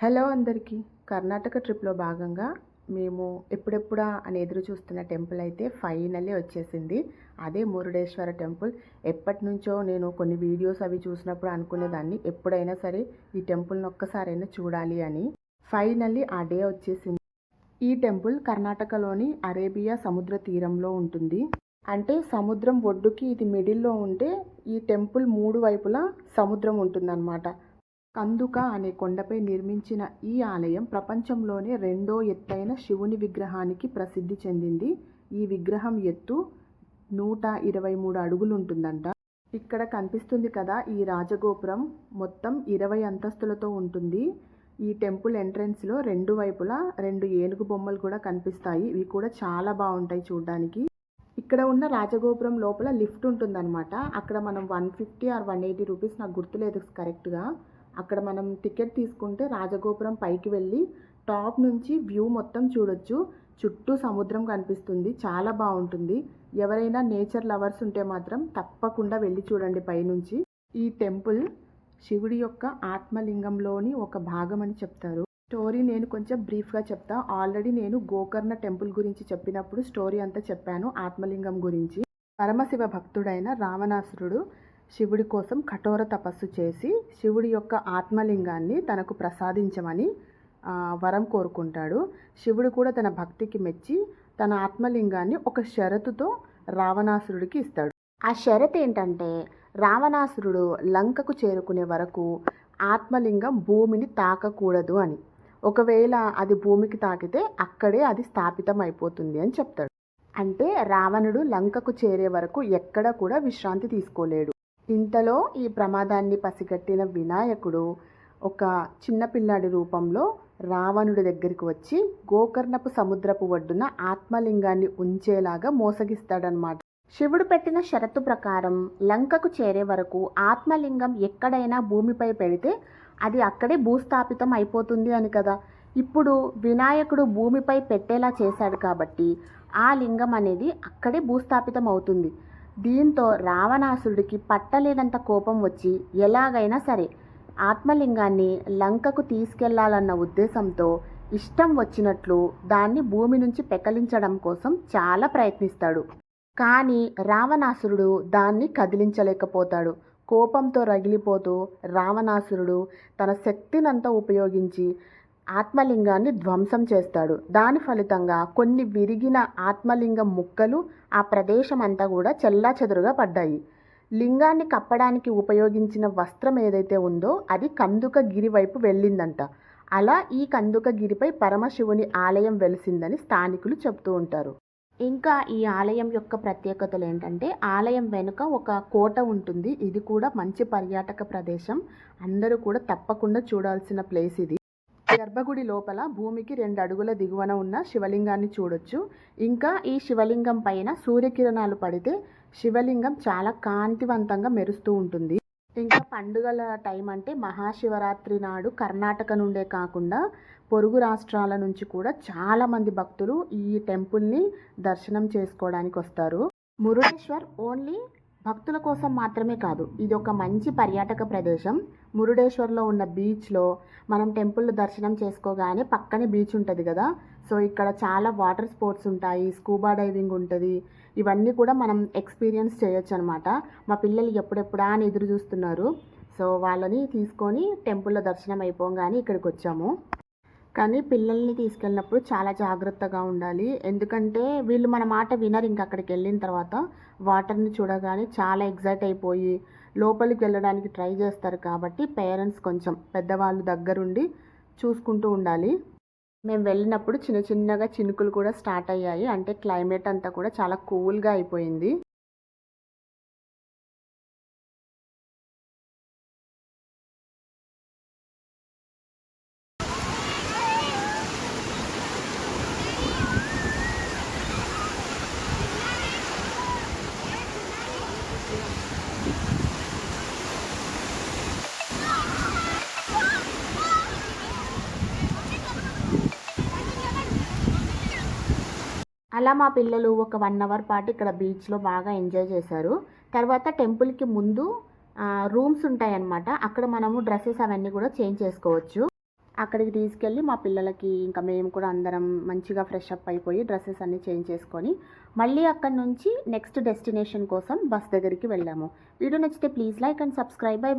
Hello అందరికీ. కర్ణాటక ట్రిప్లో భాగంగా మేము ఎప్పుడెప్పుడా అని ఎదురు చూస్తున్న టెంపుల్ అయితే ఫైనల్లీ వచ్చేసింది. అదే మురుడేశ్వర టెంపుల్. ఎప్పటి నుంచో నేను కొన్ని వీడియోస్ అవి చూసినప్పుడు అనుకునేదాన్ని ఎప్పుడైనా సరే ఈ టెంపుల్ని ఒక్కసారైనా చూడాలి అని. ఫైనల్లీ ఆ డే వచ్చేసింది. ఈ టెంపుల్ కర్ణాటకలోని అరేబియా సముద్ర తీరంలో ఉంటుంది. అంటే సముద్రం ఒడ్డుకి ఇది మిడిల్లో ఉంటే ఈ టెంపుల్ మూడు వైపులా సముద్రం ఉంటుందన్నమాట. కందుక అనే కొండపై నిర్మించిన ఈ ఆలయం ప్రపంచంలోనే రెండో ఎత్తైన శివుని విగ్రహానికి ప్రసిద్ధి చెందింది. ఈ విగ్రహం ఎత్తు నూట ఇరవై మూడు అడుగులు ఉంటుందంట ఇక్కడ కనిపిస్తుంది కదా ఈ రాజగోపురం. మొత్తం ఇరవై అంతస్తులతో ఉంటుంది. ఈ టెంపుల్ ఎంట్రన్స్లో రెండు వైపులా రెండు ఏనుగు బొమ్మలు కూడా కనిపిస్తాయి. ఇవి కూడా చాలా బాగుంటాయి చూడడానికి. ఇక్కడ ఉన్న రాజగోపురం లోపల లిఫ్ట్ ఉంటుందన్నమాట. అక్కడ మనం one fifty or one eighty rupees నాకు గుర్తులేదు కరెక్ట్గా. అక్కడ మనం టికెట్ తీసుకుంటే రాజగోపురం పైకి వెళ్ళి టాప్ నుంచి వ్యూ మొత్తం చూడొచ్చు. చుట్టూ సముద్రం కనిపిస్తుంది. చాలా బాగుంటుంది. ఎవరైనా నేచర్ లవర్స్ ఉంటే మాత్రం తప్పకుండా వెళ్ళి చూడండి పైనుంచి. ఈ టెంపుల్ శివుడి యొక్క ఆత్మలింగంలోని ఒక భాగం అని చెప్తారు. స్టోరీ నేను కొంచెం బ్రీఫ్గా చెప్తా. ఆల్రెడీ నేను గోకర్ణ టెంపుల్ గురించి చెప్పినప్పుడు స్టోరీ అంతా చెప్పాను. ఆత్మలింగం గురించి. పరమశివ భక్తుడైన రావణాసురుడు శివుడి కోసం కఠోర తపస్సు చేసి శివుడి యొక్క ఆత్మలింగాన్ని తనకు ప్రసాదించమని వరం కోరుకుంటాడు. శివుడు కూడా తన భక్తికి మెచ్చి తన ఆత్మలింగాన్ని ఒక షరతుతో రావణాసురుడికి ఇస్తాడు. ఆ షరత్ ఏంటంటే రావణాసురుడు లంకకు చేరుకునే వరకు ఆత్మలింగం భూమిని తాకకూడదు అని. ఒకవేళ అది భూమికి తాకితే అక్కడే అది స్థాపితం అయిపోతుంది అని చెప్తాడు. అంటే రావణుడు లంకకు చేరే వరకు ఎక్కడ కూడా విశ్రాంతి తీసుకోలేడు. ఇంతలో ఈ ప్రమాదాన్ని పసిగట్టిన వినాయకుడు ఒక చిన్నపిల్లాడి రూపంలో రావణుడి దగ్గరికి వచ్చి గోకర్ణపు సముద్రపు ఒడ్డున ఆత్మలింగాన్ని ఉంచేలాగా మోసగిస్తాడనమాట. శివుడు పెట్టిన షరతు ప్రకారం లంకకు చేరే వరకు ఆత్మలింగం ఎక్కడైనా భూమిపై పెడితే అది అక్కడే భూస్థాపితం అయిపోతుంది అని కదా. ఇప్పుడు వినాయకుడు భూమిపై పెట్టేలా చేశాడు కాబట్టి ఆ లింగం అనేది అక్కడే భూస్థాపితం అవుతుంది. దీంతో రావణాసురుడికి పట్టలేనంత కోపం వచ్చి ఎలాగైనా సరే ఆత్మలింగాన్ని లంకకు తీసుకెళ్ళాలన్న ఉద్దేశంతో ఇష్టం వచ్చినట్లు దాన్ని భూమి నుంచి పెకలించడం కోసం చాలా ప్రయత్నిస్తాడు. కానీ రావణాసురుడు దాన్ని కదిలించలేకపోతాడు. కోపంతో రగిలిపోతూ రావణాసురుడు తన శక్తినంతా ఉపయోగించి ఆత్మలింగాన్ని ధ్వంసం చేస్తాడు. దాని ఫలితంగా కొన్ని విరిగిన ఆత్మలింగం ముక్కలు ఆ ప్రదేశం అంతా కూడా చెల్లా పడ్డాయి. లింగాన్ని కప్పడానికి ఉపయోగించిన వస్త్రం ఏదైతే ఉందో అది కందుక గిరి వైపు వెళ్ళిందంట. అలా ఈ కందుక గిరిపై పరమశివుని ఆలయం వెలిసిందని స్థానికులు చెప్తూ ఉంటారు. ఇంకా ఈ ఆలయం యొక్క ప్రత్యేకతలు ఏంటంటే ఆలయం వెనుక ఒక కోట ఉంటుంది. ఇది కూడా మంచి పర్యాటక ప్రదేశం. అందరూ కూడా తప్పకుండా చూడాల్సిన ప్లేస్ ఇది. గర్భగుడి లోపల భూమికి రెండు అడుగుల దిగువన ఉన్న శివలింగాన్ని చూడొచ్చు. ఇంకా ఈ శివలింగం పైన సూర్యకిరణాలు పడితే శివలింగం చాలా కాంతివంతంగా మెరుస్తూ ఉంటుంది. ఇంకా పండుగల టైం అంటే మహాశివరాత్రి నాడు కర్ణాటక నుండే కాకుండా పొరుగు రాష్ట్రాల నుంచి కూడా చాలామంది భక్తులు ఈ టెంపుల్ని దర్శనం చేసుకోవడానికి వస్తారు. మురుడేశ్వర్ ఓన్లీ భక్తుల కోసం మాత్రమే కాదు ఇది ఒక మంచి పర్యాటక ప్రదేశం. మురుడేశ్వర్లో ఉన్న బీచ్లో మనం టెంపుల్ దర్శనం చేసుకోగానే పక్కనే బీచ్ ఉంటుంది కదా. సో ఇక్కడ చాలా వాటర్ స్పోర్ట్స్ ఉంటాయి స్కూబా డైవింగ్ ఉంటుంది. ఇవన్నీ కూడా మనం ఎక్స్పీరియన్స్ చేయొచ్చు అనమాట మా పిల్లలు ఎప్పుడెప్పుడా అని ఎదురు చూస్తున్నారు. సో వాళ్ళని తీసుకొని టెంపుల్లో దర్శనం అయిపోగానే ఇక్కడికి వచ్చాము. కానీ పిల్లల్ని తీసుకెళ్ళినప్పుడు చాలా జాగ్రత్తగా ఉండాలి. ఎందుకంటే వీళ్ళు మన మాట వినరు ఇంకా అక్కడికి వెళ్ళిన తర్వాత. వాటర్ని చూడగానే చాలా ఎగ్జైట్ అయిపోయి లోపలికి వెళ్ళడానికి ట్రై చేస్తారు కాబట్టి పేరెంట్స్ కొంచెం పెద్దవాళ్ళు దగ్గరుండి చూసుకుంటూ ఉండాలి. మేము వెళ్ళినప్పుడు చిన్న చిన్నగా చినుకులు కూడా స్టార్ట్ అయ్యాయి. అంటే క్లైమేట్ అంతా కూడా చాలా కూల్గా అయిపోయింది. అలా మా పిల్లలు ఒక వన్ అవర్ పాటు ఇక్కడ బీచ్లో బాగా ఎంజాయ్ చేశారు. తర్వాత టెంపుల్కి ముందు రూమ్స్ ఉంటాయన్నమాట. అక్కడ మనము డ్రెస్సెస్ అవన్నీ కూడా చేంజ్ చేసుకోవచ్చు. అక్కడికి తీసుకెళ్ళి మా పిల్లలకి ఇంకా మేము కూడా అందరం మంచిగా ఫ్రెష్ అప్ అయిపోయి డ్రెస్సెస్ అన్నీ చేంజ్ చేసుకొని మళ్ళీ అక్కడ నుంచి నెక్స్ట్ డెస్టినేషన్ కోసం బస్ దగ్గరికి వెళ్ళాము. వీడియో నచ్చితే please like and subscribe bye